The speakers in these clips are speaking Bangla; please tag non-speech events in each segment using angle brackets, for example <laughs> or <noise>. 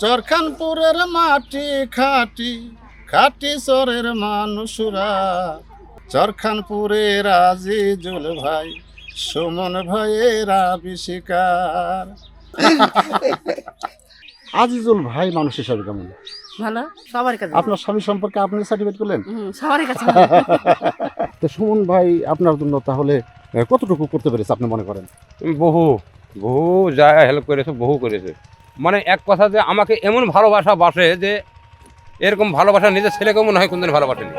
চরখানপুরের মাটি খাটি খাটি চরের মানুষরা। চরখানপুরের আজিজুল ভাই সুমন ভাইয়ের আবিষ্কার। <laughs> আজিজুল ভাই মানুষ হিসাবে কেমন? ভালো সবার কাছে। আপনার স্বামী সম্পর্কে আপনি সার্টিফিকেট করলেন? হুম, সবার কাছে। <laughs> তো সুমন ভাই আপনার জন্য তাহলে কতটুকু করতে পেরেছে আপনি মনে করেন? বহু বহু যা হেল্প করেছে বহু করেছে। মানে এক কথা যে আমাকে এমন ভালোবাসা বাসে যে এরকম ভালোবাসা নিজের ছেলেকেও মনে হয় কোনদিন ভালোবাসেনি।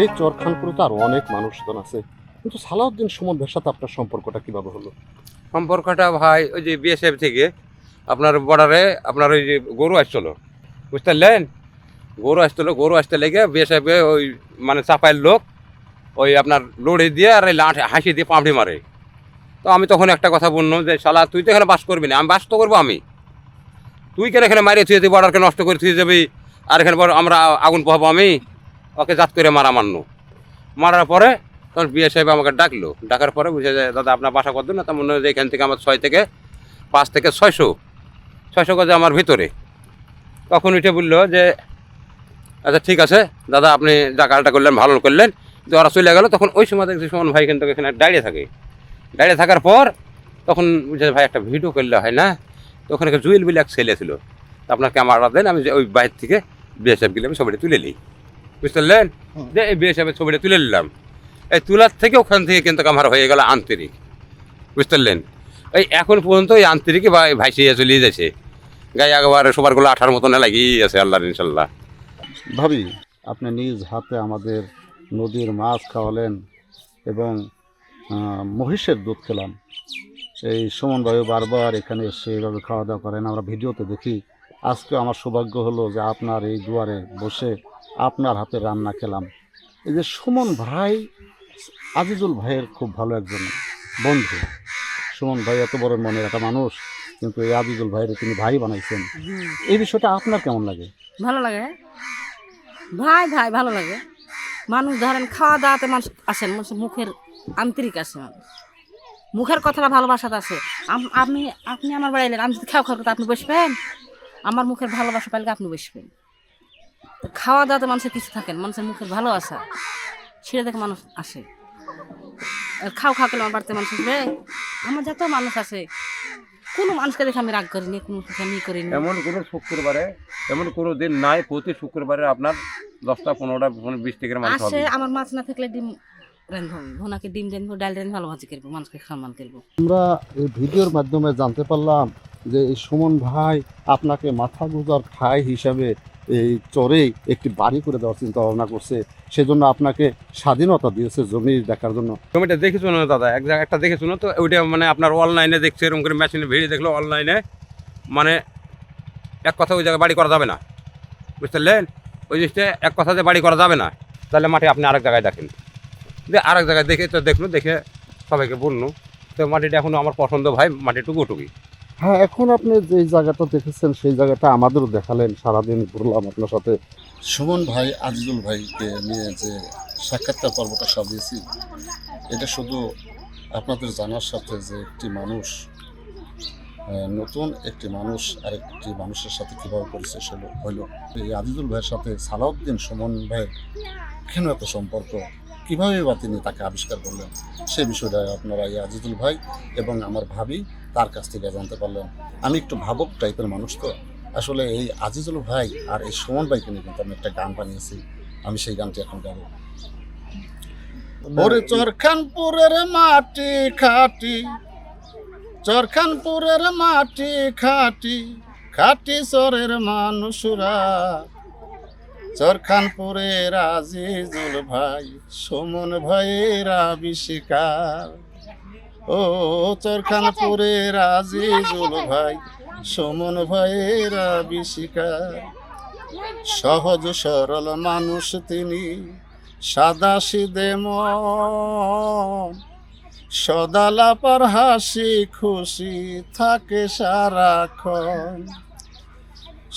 এই চরখানপুরে তো আরও অনেক মানুষজন আছে। কিন্তু সালাউদ্দিন সুমন ভাইয়ের সাথে আপনার সম্পর্কটা কীভাবে হলো? সম্পর্কটা ভাই ওই যে বিএসএফ থেকে আপনার বর্ডারে আপনার ওই যে গরু আসছিল। বুঝতে পারলেন? গরু আসছিল গরু আসতে লেগে বিএসএফ ওই মানে চাপাইয়ের লোক ওই আপনার লড়ে দিয়ে আর লাঠ, হাসি দিয়ে পাঁপড়ি মারে। তো আমি তখন একটা কথা বললাম যে, শালা, তুই তো এখানে বাস করবি না, আমি বাস তো করব আমি। তুই কেন এখানে মারিয়ে থুয়ে দিবি বর্ডারকে নষ্ট করে থুয়ে যাবি আর এখানে আমরা আগুন পোহাবো আমি, ওকে জাত করে মারা মারলো মারার পরে তখন বিয়ে সাহেব আমাকে ডাকলো। ডাকার পরে বুঝে যায়, দাদা, আপনার বাসা কত না? তার মনে হয় যে এখান থেকে আমার ছয় থেকে পাঁচ থেকে ছয়শো ছয়শো গজে আমার ভিতরে। তখন উঠে বলল যে আচ্ছা ঠিক আছে, দাদা, আপনি যা কাজটা করলেন, ভালো করলেন ওরা চলে গেলো তখন ওই সময় দেখছি সুমন ভাই কিন্তু এখানে দাঁড়িয়ে থাকে। দাঁড়িয়ে থাকার পর তখন বুঝে ভাই একটা ভিডিও করলে হয় না? তো ওখানে জুয়েল বলে এক ছেলে ছিল। তা আপনার ক্যামেরা দেন আমি ওই বাইর থেকে বিএসএফ গেলে আমি ছবিটা তুলে নিই। বুঝতে পারলেন। যে এই বিএসএফের ছবিটা তুলে নিলাম। এই তোলার থেকে ওখান থেকে কিন্তু আমার হয়ে গেল আন্তরিক। বুঝতে পারলেন? এই এখন পর্যন্ত এই আন্তরিকই ভাই ভাইসিয়ে চলিয়ে যাচ্ছে। গায়ে একবারে সবারগুলো আঠার মতন লাগিয়ে আছে আল্লাহ ইনশাল্লাহ। ভাবি আপনি নিজ হাতে আমাদের নদীর মাছ খাওয়ালেন এবং মহিষের দুধ খেলাম। এই সুমন ভাই বারবার এখানে এসে এভাবে খাওয়া দাওয়া করেন। আমরা ভিডিওতে দেখি। আজকে আমার সৌভাগ্য হলো যে আপনার এই দুয়ারে বসে আপনার হাতে রান্না খেলাম। এই যে সুমন ভাই আজিজুল ভাইয়ের খুব ভালো একজন বন্ধু। সুমন ভাই এত বড় মনের একটা মানুষ কিন্তু এই আজিজুল ভাইয়ের তিনি ভাই বানাইছেন। এই বিষয়টা আপনার কেমন লাগে? ভালো লাগে ভাই ভাই ভালো লাগে। মানুষ ধরেন, খাওয়া দাওয়াতে মানুষ আসেন মানুষের মুখের আন্তরিক আসে মানুষ। মুখের কথাটা ভালোবাসাতে আম- আপনি আপনি আমার বাড়ি এলেন, আমি যদি খাওয়া খাওয়ার কথা আপনি বসবেন? আমার মুখের ভালোবাসা পাইলে আপনি বসবেন। খাওয়া দাওয়াতে মানুষের কিছু থাকেন মানুষের মুখের ভালোবাসা, সেটা দেখে মানুষ আসে। খাও খাও করলে আমার বাড়িতে মানুষ আসবে। আমার যত মানুষ আছে, কোনো মানুষকে দেখে আমি রাগ করিনি, কোনো আমি করিনি। এমন কোনো শুক্রবারে, এমন কোনো দিন নাই, প্রতি শুক্রবারে আপনার দশটা পনেরোটা বিশ টাকার মাংস আসে আমার মাছ না থাকলে ডিম ভোনাকে ডিম রান্ধবো ডাল রান্ধবো ভালো ভাজি করব মানুষকে সম্মান করব। আমরা এই ভিডিওর মাধ্যমে জানতে পারলাম যে এই সুমন ভাই আপনাকে মাথা গুজার ঠাই হিসাবে এই চরেই একটি বাড়ি করে দেওয়ার চিন্তা ভাবনা করছে। সেজন্য আপনাকে স্বাধীনতা দিয়েছে জমি দেখার জন্য। জমিটা দেখেছ না দাদা? এক জায়গায় একটা দেখেছ না তো? ওইটা মানে আপনার অনলাইনে দেখছে এরকম করে মেশিনে ভিড়ে দেখল অনলাইনে মানে এক কথা ওই জায়গায় বাড়ি করা যাবে না। বুঝতে পারলেন? ওই জিনিসটা এক কথাতে বাড়ি করা যাবে না। তাহলে মাটি আপনি আরেক জায়গায় দেখেন। যে আরেক জায়গায় দেখে তো দেখল দেখে সবাইকে বলল তো মাটিটা এখনও আমার পছন্দ ভাই মাটি টুকুটুকি। হ্যাঁ এখন আপনি যে জায়গাটা দেখেছেন সেই জায়গাটা আমাদেরও দেখালেন। সারাদিন ঘুরলাম আপনার সাথে। সুমন ভাই আজিজুল ভাইকে নিয়ে যে সাক্ষাৎকার পর্বটা সাজিয়েছি এটা শুধু আপনাদের জানার সাথে যে একটি মানুষ নতুন একটি মানুষ আরেকটি মানুষের সাথে কীভাবে পরিচয় হলো হলো? এই আজিজুল ভাইয়ের সাথে সালাউদ্দিন সুমন ভাইয়ের কেন এত সম্পর্ক? কীভাবে বা তিনি তাকে আবিষ্কার করলেন? সে বিষয়টা আপনারা এই আজিজুল ভাই এবং আমার ভাবি তার কাছ থেকে জানতে পারলাম আমি একটু ভাবক টাইপের মানুষ তো। আসলে এই আজিজুল ভাই আর এই সুমন ভাইকে নিয়ে কিন্তু আমি একটা গান বানিয়েছি। আমি সেই গানটি এখন গাবো। ওরে চরখানপুরের মাটি খাটি চরখানপুরের মাটি খাটি খাটি চরের মানুষরা। চরখানপুরের আজিজুল ভাই, সুমন ভাইয়ের আবিষ্কার। ও চরখানপুরের আজিজুল ভাই, সুমন ভাইয়ের আবিষ্কার। সহজ সরল মানুষ তিনি, সাদা সিদে মন। সদালাপার হাসি খুশি থাকে সারাক্ষণ।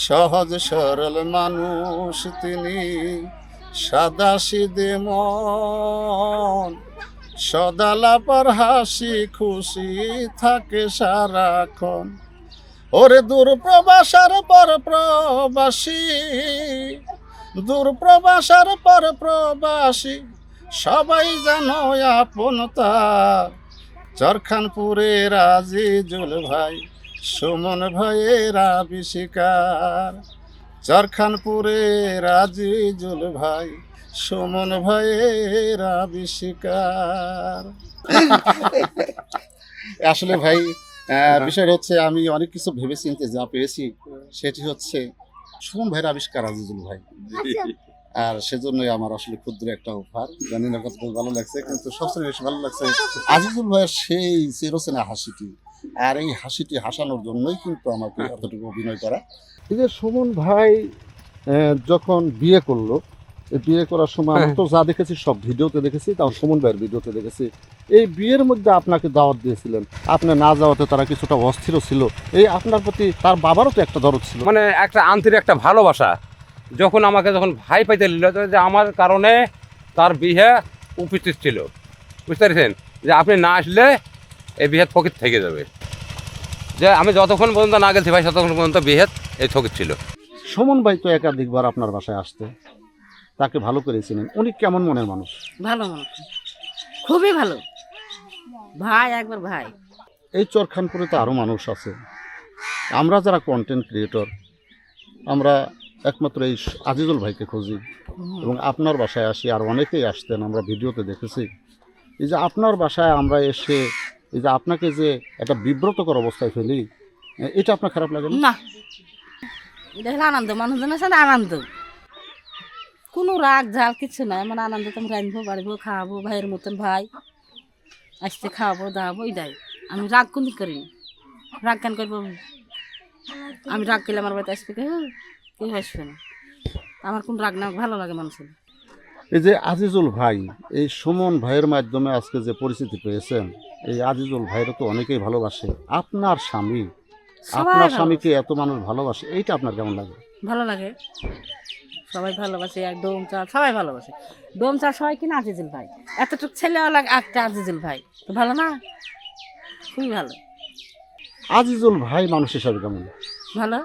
সহজ সরল মানুষ তিনি, সাদা সিদে মন। সদালাপার হাসি খুশি থাকে সারাক্ষণ। ওরে দূর প্রবাসার পর প্রবাসী, দূর প্রবাসার পর প্রবাসী। সবাই জানো আপন তার চরখানপুরের আজিজুল ভাই সুমন ভাইয়ের আবিষ্কার। চরখানপুরের আজিজুল ভাই সুমন ভাইয়ের আবিষ্কার। আসলে ভাই বিষয় হচ্ছে আমি অনেক কিছু ভেবে চিনতে যা পেয়েছি সেটি হচ্ছে সুমন ভাইয়ের আবিষ্কার আজিজুল ভাই। আর সেজন্যই আমার আসলে ক্ষুদ্র একটা অফার জানি না কতটা ভালো লাগছে, কিন্তু সবচেয়ে বেশি ভালো লাগছে আজিজুল ভাইয়ের সেই চিরচেনা হাসিটি। আর এই হাসিটি হাসানোর জন্যই কিন্তু আমাকে এতটুকু অভিনয় করা। এই যে সুমন ভাই যখন বিয়ে করল বিয়ে করার সময় আমি তো যা দেখেছি, সব ভিডিওতে দেখেছি, তাও সুমন ভাইয়ের ভিডিওতে দেখেছি। এই বিয়ের মধ্যে আপনাকে দাওয়াত দিয়েছিলেন। আপনি না যাওয়াতে তারা কিছুটা অস্থির ছিল। এই আপনার প্রতি তার বাবারও তো একটা দরদ ছিল। মানে একটা আন্তরিক একটা ভালোবাসা। যখন আমাকে যখন ভাই পাইতে নিল যে আমার কারণে তার বিয়ে উপস্থিত ছিল। বুঝতে পেরেছেন? যে আপনি না আসলে এই বিয়ে ফকির থেকে যাবে। যে আমি যতক্ষণ পর্যন্ত না গেছি ভাই ততক্ষণ পর্যন্ত বিয়ে এই থকিত ছিল। সুমন ভাই তো একাধিকবার আপনার বাসায় আসতে তাকে ভালো করেছিলেন উনি কেমন মনের মানুষ? ভালো মানুষ খুবই ভালো। ভাই একবার ভাই। এই চরখানপুরে তো আরও মানুষ আছে। আমরা যারা কন্টেন্ট ক্রিয়েটর আমরা একমাত্র এই আজিজুল ভাইকে খুঁজি। এবং আপনার বাসায় আসি, আর অনেকেই আসতেন, আমরা ভিডিওতে দেখেছি। এই যে আপনার বাসায় আমরা এসে, এই যে আপনাকে যে একটা বিব্রতকর অবস্থায় ফেলি, এটা আপনার খারাপ লাগে না? এটা হলো আনন্দ মানুষজনের সাথে আনন্দ? কোনো রাগ, ঝাল কিছু নাই মানে আনন্দ তুমি রাঁধবো, বাড়বো, খাওয়াবো, ভাইয়ের মতন ভাই। আসতে খাওয়াবো, দাওয়াবো, এটাই। আমি রাগ কোনদিন করি রাগ কেন করব আমি? রাগ করলে আমার বাড়িতে আসবে কেউ কেউ না। আমার কোন রাগ না ভালো লাগে মানুষের। এই যে আজিজুল ভাই এই সুমন ভাইয়ের মাধ্যমে আজকে যে পরিচিতি পেয়েছেন এই আজিজুল ভাইয়েরও তো অনেকেই ভালোবাসে। আপনার স্বামী আপনার স্বামীকে এত মানুষ ভালোবাসে এইটা আপনার কেমন লাগে? ভালো লাগে। সবাই ভালোবাসে এক ডোম চাল সবাই ভালোবাসে। ডোম চাল সবাই কিনা আজিজুল ভাই। এতটুকু ছেলেওয়ালা একটা আজিজুল ভাই তো ভালো না? খুবই ভালো। আজিজুল ভাই মানুষ হিসাবে কেমন? ভালো?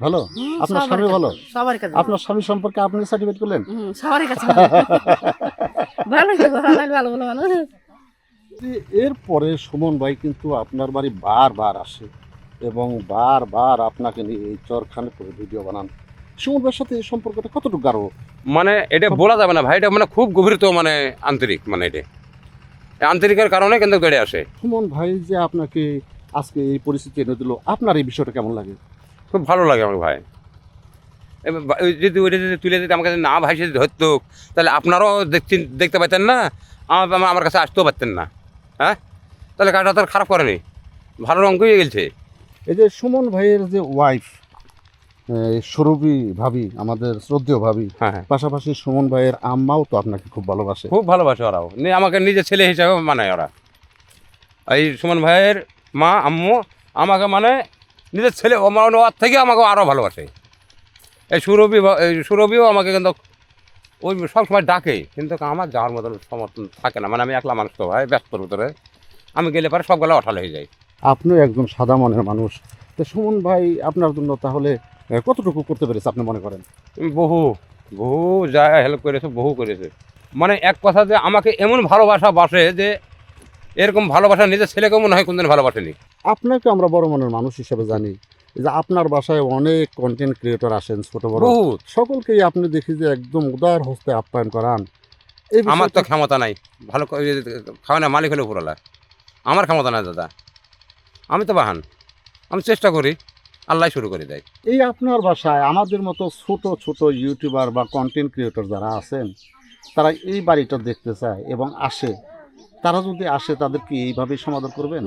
ভালো? আপনার স্বামী ভালো? সবার কাছে। আপনার স্বামী সম্পর্কে আপনি সার্টিফিকেট করলেন? হুম, সবারই কাছে। <laughs> ভালো। ভালো ভালো ভালো ভালো। এরপরে সুমন ভাই কিন্তু আপনার বাড়ি বারবার আসে এবং বারবার আপনাকে নিয়ে এই চরখানে করে ভিডিও বানান। সুমন ভাইয়ের সাথে এই সম্পর্কটা কতটুকু গাঢ়? মানে এটা বলা যাবে না ভাই এটা মানে খুব গভীরত মানে আন্তরিক মানে এটা। আন্তরিকের কারণে কিন্তু বেড়ে আসে। সুমন ভাই যে আপনাকে আজকে এই পরিস্থিতি এনে দিল আপনার এই বিষয়টা কেমন লাগে? খুব ভালো লাগে আমার ভাই। এবার বা- ওই যদি ওইটা যদি তুলে দিতে যদি না ভাই যদি ধরতো তাহলে আপনারাও দেখছেন দেখতে পাইতেন না? আমার আমার- আমার কাছে আসতেও পারতেন না। হ্যাঁ? তাহলে কাজটা তো আর খারাপ করেনি। ভালো অঙ্কই গেছে। এই যে সুমন ভাইয়ের যে ওয়াইফ সরবি ভাবি আমাদের শ্রদ্ধেয় ভাবি হ্যাঁ হ্যাঁ। পাশাপাশি সুমন ভাইয়ের আম্মাও তো আপনাকে খুব ভালোবাসে। খুব ভালোবাসে ওরাও। আমাকে নিজের ছেলে হিসাবে মানে ওরা। এই সুমন ভাইয়ের মা আম্মু আমাকে মানে নিজের ছেলে ও ওর থেকে আমাকে আরও ভালোবাসে। এই সুরভি এই সুরভিও আমাকে কিন্তু ওই সব সময় ডাকে কিন্তু আমার যাওয়ার মতন সমর্থন থাকে না। মানে আমি একলা মানুষ তো ভাই ব্যস্তর ভিতরে। আমি গেলে পরে সবগুলো অঠাল হয়ে যায়। আপনিও একদম সাদা মনের মানুষ। তো সুমন ভাই আপনার জন্য তাহলে কতটুকু করতে পেরেছে আপনি মনে করেন? বহু বহু যা হেল্প করেছে বহু করেছে। মানে এক কথা যে আমাকে এমন ভালোবাসা বাসে যে এরকম ভালোবাসা নিজের ছেলেকে মনে হয় কোনদিন ভালোবাসেনি। আপনাকে আমরা বড় মনের মানুষ হিসেবে জানি যে আপনার বাসায় অনেক কন্টেন্ট ক্রিয়েটর আসেন ছোট বড়। সকলকেই আপনি দেখি যে একদম উদার হস্তে আপ্যায়ন করান। আমার তো ক্ষমতা নাই। ভালো খাওয়া না মালিক হলে উপরলা আমার ক্ষমতা নাই দাদা। আমি তো বাহান। আমি চেষ্টা করি। আল্লাহ শুরু করে দেয়। এই আপনার বাসায় আমাদের মতো ছোট ছোট ইউটিউবার বা কন্টেন্ট ক্রিয়েটর যারা আছেন তারা এই বাড়িটা দেখতে চায় এবং আসে। তারা যদি আসে তাদের কি এইভাবেই সমাধান করবেন?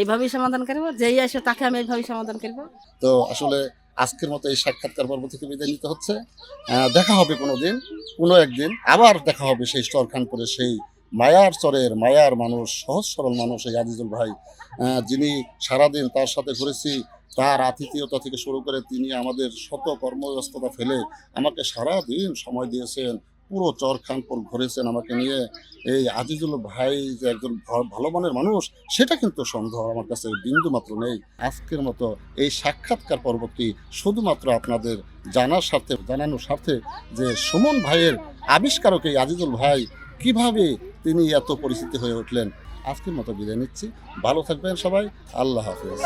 এইভাবেই সমাধান করব যেই আসে তাকে আমি এইভাবেই সমাধান করব। তো আসলে আজকের মতো এই সাক্ষাৎকার পর্ব থেকে বিদায় নিতে হচ্ছে। দেখা হবে কোনো দিন কোনো একদিন আবার দেখা হবে সেই চরখানপুরে সেই মায়ার চরের মায়ার মানুষ সহজ সরল মানুষ এই আজিজুল ভাই। যিনি সারাদিন তার সাথে ঘুরেছি তার আতিথেয়তা থেকে শুরু করে তিনি আমাদের শত কর্মব্যস্ততা ফেলে আমাকে সারা দিন সময় দিয়েছেন। পুরো চরখানপুর ঘুরেছেন আমাকে নিয়ে। এই আজিজুল ভাই যে একজন ভালো মানের মানুষ, সেটা কিন্তু সন্দেহ আমার কাছে বিন্দু মাত্র নেই। আজকের মতো এই সাক্ষাৎকার পরবর্তী শুধুমাত্র আপনাদের জানার স্বার্থে, জানানোর স্বার্থে যে সুমন ভাইয়ের আবিষ্কারক এই আজিজুল ভাই, কীভাবে তিনি এত পরিচিতি হয়ে উঠলেন, আজকের মতো বিদায় নিচ্ছি। ভালো থাকবেন সবাই। আল্লাহ হাফেজ।